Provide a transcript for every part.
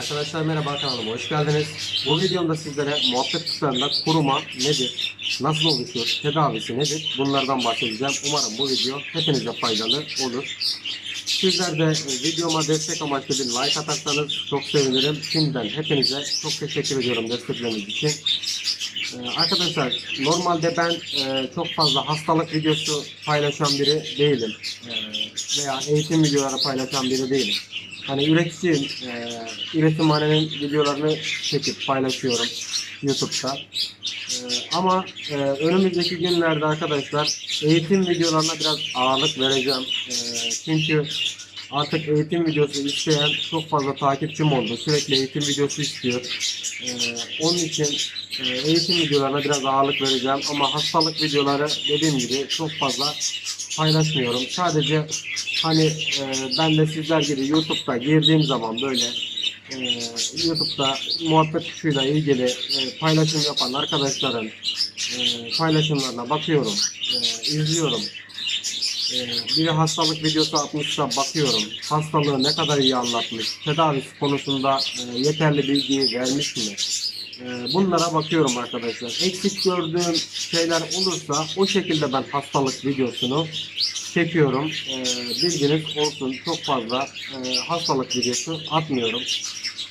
Arkadaşlar merhaba kanalıma hoş geldiniz. Bu videomda sizlere muhabbet kuşlarında kuruma nedir, nasıl oluşur, tedavisi nedir bunlardan bahsedeceğim. Umarım bu video hepinize faydalı olur. Sizler de e, videoma destek amaçlı bir like atarsanız çok sevinirim. Şimdiden hepinize çok teşekkür ediyorum destekleriniz için. Ee, Arkadaşlar normalde ben e, çok fazla hastalık videosu paylaşan biri değilim. Veya eğitim videoları paylaşan biri değilim. Hani üreticiyim. E, üretimhanenin videolarını çekip paylaşıyorum YouTube'da. Ee, ama e, önümüzdeki günlerde arkadaşlar eğitim videolarına biraz ağırlık vereceğim. Ee, çünkü artık eğitim videosu isteyen çok fazla takipçim oldu. Sürekli eğitim videosu istiyor. Ee, onun için e, eğitim videolarına biraz ağırlık vereceğim. Ama hastalık videoları dediğim gibi çok fazla paylaşmıyorum. Sadece hani e, ben de sizler gibi YouTube'da girdiğim zaman böyle e, YouTube'da muhabbet kuşuyla ilgili e, paylaşım yapan arkadaşların e, paylaşımlarına bakıyorum, e, izliyorum. E, biri hastalık videosu atmışsa bakıyorum. Hastalığı ne kadar iyi anlatmış, tedavisi konusunda e, yeterli bilgiyi vermiş mi? E, bunlara bakıyorum arkadaşlar. Eksik gördüğüm şeyler olursa o şekilde ben hastalık videosunu çekiyorum. E, bilginiz olsun çok fazla e, hastalık videosu atmıyorum.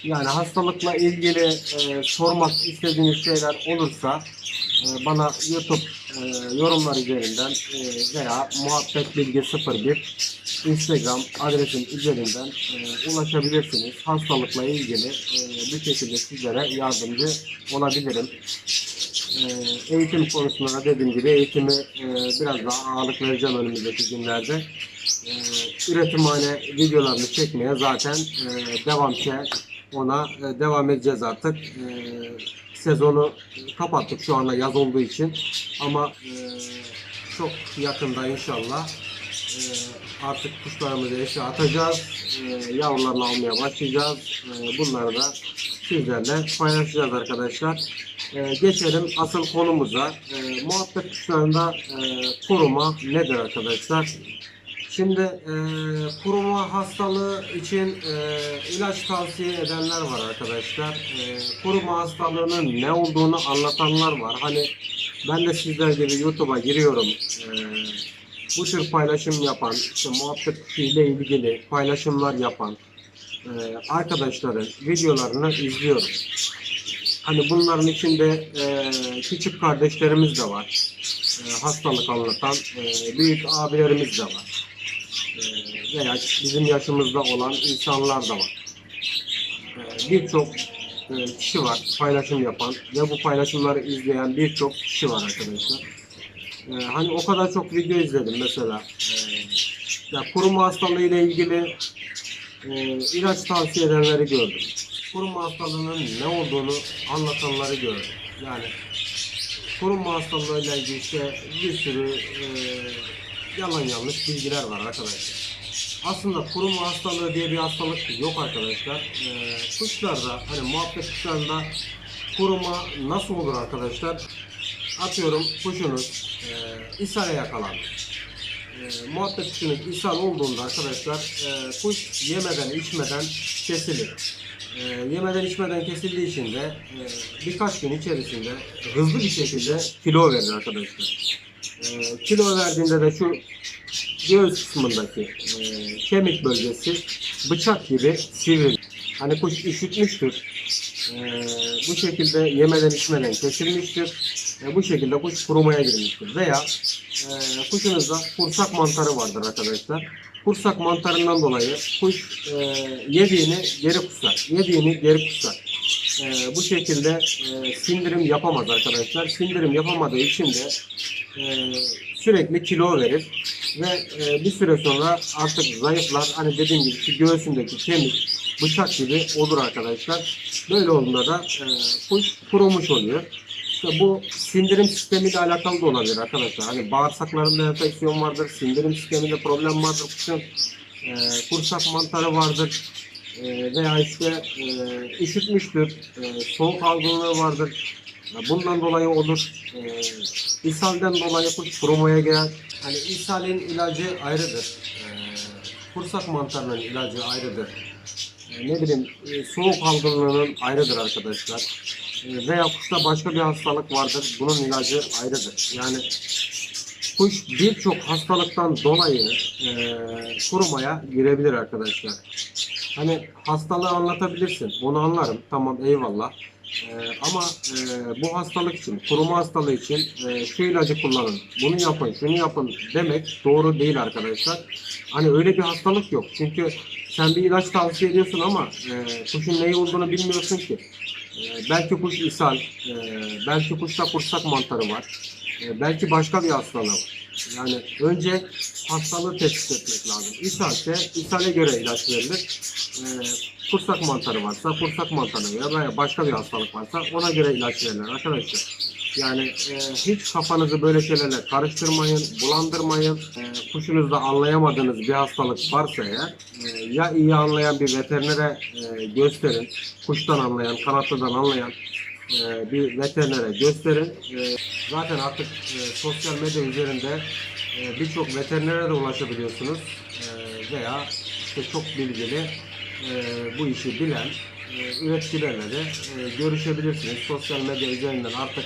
Yani hastalıkla ilgili e, sormak istediğiniz şeyler olursa e, bana YouTube yorumlar üzerinden veya muhabbet bilgi 01 Instagram adresim üzerinden ulaşabilirsiniz. Hastalıkla ilgili e, bir şekilde sizlere yardımcı olabilirim. E, eğitim konusunda da dediğim gibi eğitimi e, biraz daha ağırlık vereceğim önümüzdeki günlerde. E, üretimhane videolarını çekmeye zaten e, devamçı ona e, devam edeceğiz artık. E, sezonu kapattık şu anda yaz olduğu için ama çok yakında inşallah artık kuşlarımızı eşe atacağız. Yavrularını almaya başlayacağız. Bunları da sizlerle paylaşacağız arkadaşlar. E, geçelim asıl konumuza. E, muhabbet kuşlarında e, koruma nedir arkadaşlar? Şimdi e, kuruma hastalığı için e, ilaç tavsiye edenler var arkadaşlar. E, kuruma hastalığının ne olduğunu anlatanlar var. Hani ben de sizler gibi YouTube'a giriyorum. E, bu tür paylaşım yapan, işte muhabbet kuşu ile ilgili paylaşımlar yapan e, arkadaşların videolarını izliyorum. Hani bunların içinde e, küçük kardeşlerimiz de var. E, hastalık anlatan e, büyük abilerimiz de var. E, veya bizim yaşımızda olan insanlar da var. E, Birçok e, kişi var paylaşım yapan ve bu paylaşımları izleyen birçok kişi var arkadaşlar. E, Hani o kadar çok video izledim mesela. E, Ya kuruma hastalığı ile ilgili e, ilaç tavsiye edenleri gördüm. Kuruma hastalığının ne olduğunu anlatanları gördüm. Yani kuruma hastalığıyla ilgili işte bir sürü e, yalan yanlış bilgiler var arkadaşlar. Aslında kuruma hastalığı diye bir hastalık yok arkadaşlar. Ee, kuşlarda hani muhabbet kuşlarında kuruma nasıl olur arkadaşlar? Atıyorum kuşunuz e, ishale yakalandı. E, muhabbet kuşunuz ishal olduğunda arkadaşlar e, kuş yemeden içmeden kesilir. E, yemeden içmeden kesildiği için de e, birkaç gün içerisinde hızlı bir şekilde kilo verir arkadaşlar. E, kilo verdiğinde de şu göğüs kısmındaki e, kemik bölgesi bıçak gibi sivrilir. Hani kuş üşütmüştür. E, bu şekilde yemeden içmeden kesilmiştir. Bu şekilde kuş kurumaya girmiştir. Veya e, kuşunuzda kursak mantarı vardır arkadaşlar. Kursak mantarından dolayı kuş e, yediğini geri kusar. Yediğini geri kusar. E, bu şekilde e, sindirim yapamaz arkadaşlar. Sindirim yapamadığı için de e, sürekli kilo verir ve e, bir süre sonra artık zayıflar. Hani dediğim gibi şu göğsündeki kemik bıçak gibi olur arkadaşlar. Böyle olduğunda da e, kuş kurumuş oluyor. İşte bu sindirim sistemiyle alakalı da olabilir arkadaşlar. Hani bağırsaklarında enfeksiyon vardır, sindirim sisteminde problem vardır kuşun. E, kursak mantarı vardır. E, veya işte e, üşütmüştür, e, soğuk algınlığı vardır. Bundan dolayı olur. E, ishalden dolayı kuş kurumaya girer. Hani ishalin ilacı ayrıdır. E, kursak mantarının ilacı ayrıdır. e, ne bileyim e, soğuk algınlığının ayrıdır arkadaşlar. E, veya kuşta başka bir hastalık vardır. Bunun ilacı ayrıdır. Yani kuş birçok hastalıktan dolayı e, kurumaya girebilir arkadaşlar. Hani hastalığı anlatabilirsin. Onu anlarım. Tamam eyvallah. Ee, ama e, bu hastalık için, kuruma hastalığı için e, şu ilacı kullanın, bunu yapın, şunu yapın demek doğru değil arkadaşlar. Hani öyle bir hastalık yok. Çünkü sen bir ilaç tavsiye ediyorsun ama e, kuşun neyi olduğunu bilmiyorsun ki. E, belki kuş ishal, e, belki kuşta kursak mantarı var, e, belki başka bir hastalığı var. Yani önce hastalığı tespit etmek lazım. İshalse ishale göre ilaç verilir. E, kursak mantarı varsa kursak mantarı veya veya başka bir hastalık varsa ona göre ilaç verilir arkadaşlar. Yani e, hiç kafanızı böyle şeylerle karıştırmayın, bulandırmayın. E, kuşunuzda anlayamadığınız bir hastalık varsa eğer e, ya iyi anlayan bir veterinere e, gösterin. Kuştan anlayan, kanatlıdan anlayan e, bir veterinere gösterin. E, zaten artık e, sosyal medya üzerinde e, birçok veterinere de ulaşabiliyorsunuz. E, veya işte çok bilgili e, bu işi bilen e, üreticilerle de e, görüşebilirsiniz. Sosyal medya üzerinden artık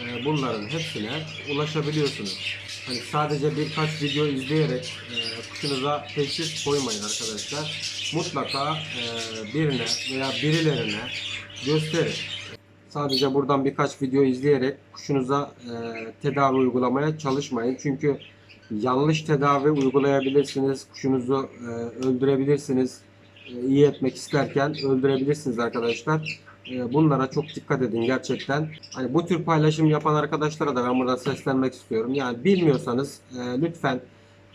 e, bunların hepsine ulaşabiliyorsunuz. Hani sadece birkaç video izleyerek e, kuşunuza teşhis koymayın arkadaşlar. Mutlaka e, birine veya birilerine gösterin. Sadece buradan birkaç video izleyerek kuşunuza e, tedavi uygulamaya çalışmayın. Çünkü yanlış tedavi uygulayabilirsiniz. Kuşunuzu e, öldürebilirsiniz. E, iyi etmek isterken öldürebilirsiniz arkadaşlar. E, bunlara çok dikkat edin gerçekten. Hani bu tür paylaşım yapan arkadaşlara da ben burada seslenmek istiyorum. Yani bilmiyorsanız e, lütfen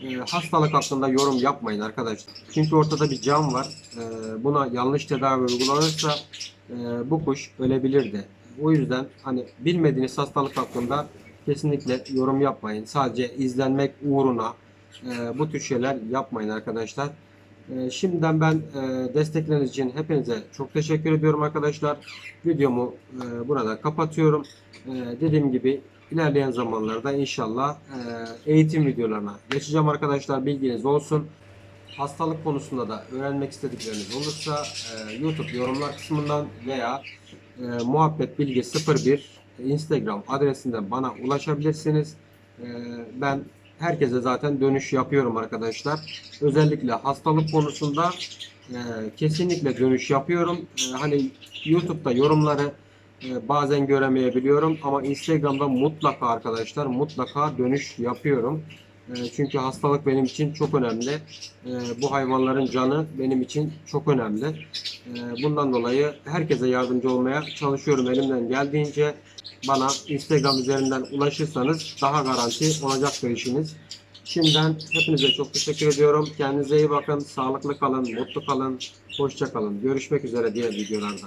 e, hastalık hakkında yorum yapmayın arkadaşlar. Çünkü ortada bir can var. E, buna yanlış tedavi uygulanırsa e, bu kuş ölebilirdi. O yüzden hani bilmediğiniz hastalık hakkında kesinlikle yorum yapmayın. Sadece izlenmek uğruna e, bu tür şeyler yapmayın arkadaşlar. E, şimdiden ben e, destekleriniz için hepinize çok teşekkür ediyorum arkadaşlar. Videomu e, burada kapatıyorum. E, dediğim gibi ilerleyen zamanlarda inşallah e, eğitim videolarına geçeceğim arkadaşlar. Bilginiz olsun. Hastalık konusunda da öğrenmek istedikleriniz olursa e, YouTube yorumlar kısmından veya e, muhabbet bilgi 01 Instagram adresinden bana ulaşabilirsiniz. Ben herkese zaten dönüş yapıyorum arkadaşlar. Özellikle hastalık konusunda kesinlikle dönüş yapıyorum. Hani YouTube'da yorumları bazen göremeyebiliyorum ama Instagram'da mutlaka arkadaşlar mutlaka dönüş yapıyorum. E, çünkü hastalık benim için çok önemli. E, bu hayvanların canı benim için çok önemli. Bundan dolayı herkese yardımcı olmaya çalışıyorum elimden geldiğince. Bana Instagram üzerinden ulaşırsanız daha garanti olacaktır işiniz. Şimdiden hepinize çok teşekkür ediyorum. Kendinize iyi bakın. Sağlıklı kalın, mutlu kalın, hoşça kalın. Görüşmek üzere diğer videolarda.